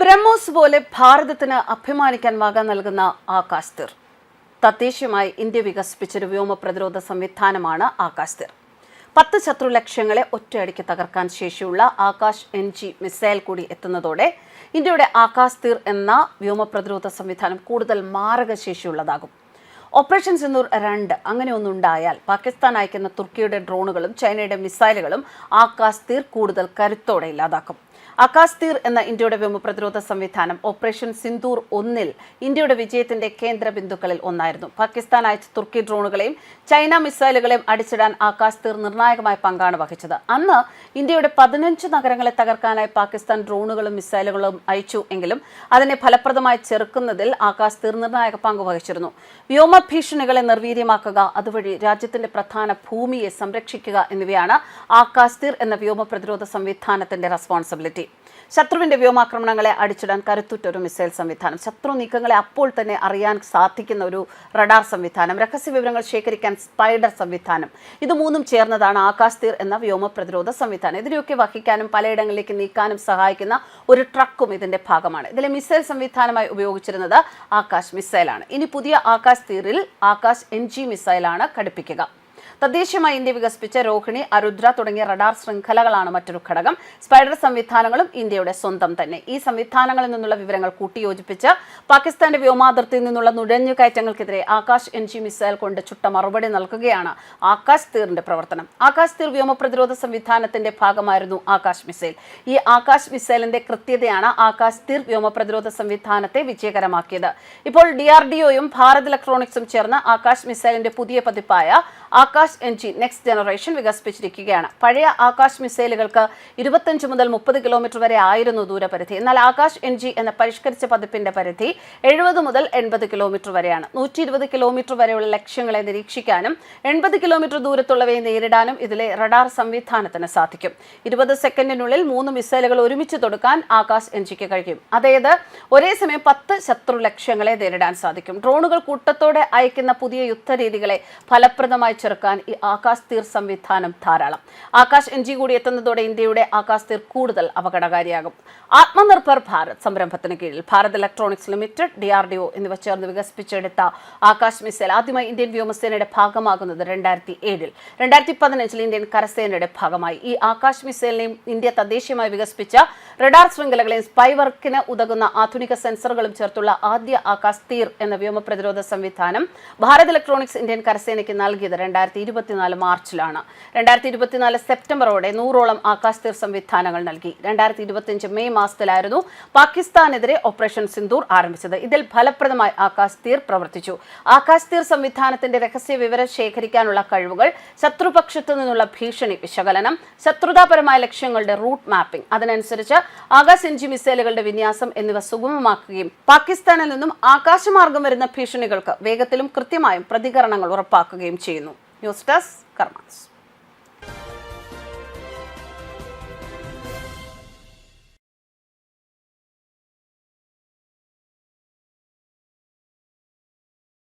ബ്രഹ്മോസ് പോലെ ഭാരതത്തിന് അഭിമാനിക്കാൻ വക നൽകുന്ന ആകാശ് തദ്ദേശീയമായി ഇന്ത്യ വികസിപ്പിച്ചൊരു വ്യോമ പ്രതിരോധ സംവിധാനമാണ് ആകാശ് തിർ. പത്ത് ശത്രു ലക്ഷ്യങ്ങളെ ഒറ്റയടിക്ക് തകർക്കാൻ ശേഷിയുള്ള ആകാശ് എൻ ജി മിസൈൽ കൂടി എത്തുന്നതോടെ ഇന്ത്യയുടെ ആകാശ് തീർ എന്ന വ്യോമ പ്രതിരോധ സംവിധാനം കൂടുതൽ മാരകശേഷിയുള്ളതാകും. ഓപ്പറേഷൻ സിന്ദൂർ രണ്ട് അങ്ങനെ ഒന്നുണ്ടായാൽ പാകിസ്ഥാൻ അയക്കുന്ന തുർക്കിയുടെ ഡ്രോണുകളും ചൈനയുടെ മിസൈലുകളും ആകാശ് തീർ കൂടുതൽ കരുത്തോടെ ഇല്ലാതാക്കും. ആകാശ് തീർ എന്ന ഇന്ത്യയുടെ വ്യോമ പ്രതിരോധ സംവിധാനം ഓപ്പറേഷൻ സിന്ദൂർ ഒന്നിൽ ഇന്ത്യയുടെ വിജയത്തിന്റെ കേന്ദ്ര ബിന്ദുക്കളിൽ ഒന്നായിരുന്നു. പാകിസ്ഥാൻ അയച്ച തുർക്കി ഡ്രോണുകളെയും ചൈന മിസൈലുകളെയും അടിച്ചിടാൻ ആകാശ് തീർ നിർണായകമായ പങ്കാണ് വഹിച്ചത്. അന്ന് ഇന്ത്യയുടെ പതിനഞ്ച് നഗരങ്ങളെ തകർക്കാനായി പാകിസ്ഥാൻ ഡ്രോണുകളും മിസൈലുകളും അയച്ചു എങ്കിലും അതിനെ ഫലപ്രദമായി ചെറുക്കുന്നതിൽ ആകാശ് തീർ നിർണായക പങ്ക് വഹിച്ചിരുന്നു. വ്യോമ ഭീഷണികളെ നിർവീര്യമാക്കുക അതുവഴി രാജ്യത്തിന്റെ പ്രധാന ഭൂമിയെ സംരക്ഷിക്കുക എന്നിവയാണ് ആകാശ് തീർ എന്ന വ്യോമ പ്രതിരോധ സംവിധാനത്തിന്റെ റെസ്പോൺസിബിലിറ്റി ശത്രുവിന്റെ വ്യോമാക്രമണങ്ങളെ അടിച്ചിടാൻ കരുത്തുറ്റ ഒരു മിസൈൽ സംവിധാനം. ശത്രു നീക്കങ്ങളെ അപ്പോൾ തന്നെ അറിയാൻ സാധിക്കുന്ന ഒരു റഡാർ സംവിധാനം. രഹസ്യ വിവരങ്ങൾ ശേഖരിക്കാൻ സ്പൈഡർ സംവിധാനം. ഇത് മൂന്നും ചേർന്നതാണ് ആകാശ് തീർ എന്ന വ്യോമ പ്രതിരോധ സംവിധാനം. ഇതിനെയൊക്കെ വഹിക്കാനും പലയിടങ്ങളിലേക്ക് നീക്കാനും സഹായിക്കുന്ന ഒരു ട്രക്കും ഇതിന്റെ ഭാഗമാണ്. ഇതിലെ മിസൈൽ സംവിധാനമായി ഉപയോഗിച്ചിരുന്നത് ആകാശ് മിസൈലാണ്. ഇനി പുതിയ ആകാശ് തീറിൽ ആകാശ് എൻ ജി മിസൈലാണ് ഘടിപ്പിക്കുക. തദ്ദേശീയമായി ഇന്ത്യ വികസിപ്പിച്ച രോഹിണി അരുദ്ര തുടങ്ങിയ റഡാർ ശൃംഖലകളാണ് മറ്റൊരു ഘടകം. സ്പൈഡർ സംവിധാനങ്ങളും ഇന്ത്യയുടെ സ്വന്തം തന്നെ. ഈ സംവിധാനങ്ങളിൽ നിന്നുള്ള വിവരങ്ങൾ കൂട്ടിയോജിപ്പിച്ച് പാകിസ്ഥാന്റെ വ്യോമാതിർത്തിയിൽ നിന്നുള്ള നുഴഞ്ഞുകയറ്റങ്ങൾക്കെതിരെ ആകാശ് എൻ ജി മിസൈൽ കൊണ്ട് ചുട്ട മറുപടി നൽകുകയാണ് ആകാശ് തീറിന്റെ പ്രവർത്തനം. ആകാശ് തീർ വ്യോമ പ്രതിരോധ സംവിധാനത്തിന്റെ ഭാഗമായിരുന്നു ആകാശ് മിസൈൽ. ഈ ആകാശ് മിസൈലിന്റെ കൃത്യതയാണ് ആകാശ് തീർ വ്യോമ പ്രതിരോധ സംവിധാനത്തെ വിജയകരമാക്കിയത്. ഇപ്പോൾ ഡി ആർ ഡി ഒയും ഭാരത് ഇലക്ട്രോണിക്സും ചേർന്ന് ആകാശ് മിസൈലിന്റെ പുതിയ പതിപ്പായ Akash N G next generation വികസിപ്പിച്ചിരിക്കുകയാണ്. പഴയ ആകാശ് മിസൈലുകൾക്ക് ഇരുപത്തഞ്ച് മുതൽ മുപ്പത് കിലോമീറ്റർ വരെ ആയിരുന്നു ദൂരപരിധി. എന്നാൽ ആകാശ് എൻജി എന്ന പരിഷ്കരിച്ച പതിപ്പിന്റെ പരിധി എഴുപത് മുതൽ എൺപത് കിലോമീറ്റർ വരെയാണ്. നൂറ്റി ഇരുപത് കിലോമീറ്റർ വരെയുള്ള ലക്ഷ്യങ്ങളെ നിരീക്ഷിക്കാനും എൺപത് കിലോമീറ്റർ ദൂരത്തുള്ളവയെ നേരിടാനും ഇതിലെ റഡാർ സംവിധാനത്തിന് സാധിക്കും. ഇരുപത് സെക്കൻഡിനുള്ളിൽ മൂന്ന് മിസൈലുകൾ ഒരുമിച്ച് തൊടുക്കാൻ ആകാശ് എൻജിക്ക് കഴിയും. അതായത് ഒരേ സമയം പത്ത് ശത്രു ലക്ഷ്യങ്ങളെ നേരിടാൻ സാധിക്കും. ഡ്രോണുകൾ കൂട്ടത്തോടെ അയക്കുന്ന പുതിയ യുദ്ധരീതികളെ ഫലപ്രദമായി ചെറുക്കാൻ ഈ ആകാശ് തീർ സംവിധാനം ധാരാളം. ആകാശ് എൻ ജി കൂടി എത്തുന്നതോടെ ഇന്ത്യയുടെ ആകാശ് തീർ കൂടുതൽ അപകടകാരിയാകും. ആത്മനിർഭർ ഭാരത് സംരംഭത്തിന് കീഴിൽ Bharat electronics limited D R D O എന്നിവ ചേർന്ന് വികസിപ്പിച്ചെടുത്ത ആകാശ് മിസൈൽ ആദ്യമായി ഇന്ത്യൻ വ്യോമസേനയുടെ ഭാഗമാകുന്നത് രണ്ടായിരത്തി ഏഴിൽ രണ്ടായിരത്തി പതിനഞ്ചിൽ ഇന്ത്യൻ കരസേനയുടെ ഭാഗമായി. ഈ ആകാശ് മിസൈലിനെയും ഇന്ത്യ തദ്ദേശീയമായി വികസിപ്പിച്ച റഡാർ ശൃംഖലകളെയും സ്പൈ വർക്കിന് ഉതകുന്ന ആധുനിക സെൻസറുകളും ചേർത്തുള്ള ആദ്യ ആകാശ് തീർ എന്ന വ്യോമ പ്രതിരോധ സംവിധാനം ഭാരത് ഇലക്ട്രോണിക്സ് ഇന്ത്യൻ കരസേനയ്ക്ക് നൽകിയത് രണ്ടായിരത്തി ഇരുപത്തിനാല് മാർച്ചിലാണ്. രണ്ടായിരത്തി ഇരുപത്തിനാല് സെപ്റ്റംബറോടെ നൂറോളം ആകാശ് തീർ സംവിധാനങ്ങൾ നൽകി. രണ്ടായിരത്തി ഇരുപത്തിയഞ്ച് മെയ് മാസത്തിലായിരുന്നു പാകിസ്ഥാനെതിരെ ഓപ്പറേഷൻ സിന്ദൂർ ആരംഭിച്ചത്. ഇതിൽ ഫലപ്രദമായി ആകാശ് തീർ പ്രവർത്തിച്ചു. ആകാശ് തീർ സംവിധാനത്തിന്റെ രഹസ്യ വിവരം ശേഖരിക്കാനുള്ള കഴിവുകൾ ശത്രുപക്ഷത്തു നിന്നുള്ള ഭീഷണി വിശകലനം ശത്രുതാപരമായ ലക്ഷ്യങ്ങളുടെ റൂട്ട് മാപ്പിംഗ് അതിനനുസരിച്ച് ആകാശ് എഞ്ചി മിസൈലുകളുടെ വിന്യാസം എന്നിവ സുഗമമാക്കുകയും പാകിസ്ഥാനിൽ നിന്നും ആകാശമാർഗം വരുന്ന ഭീഷണികൾക്ക് വേഗത്തിലും കൃത്യമായും പ്രതികരണങ്ങൾ ഉറപ്പാക്കുകയും ചെയ്യുന്നു. News desk karmas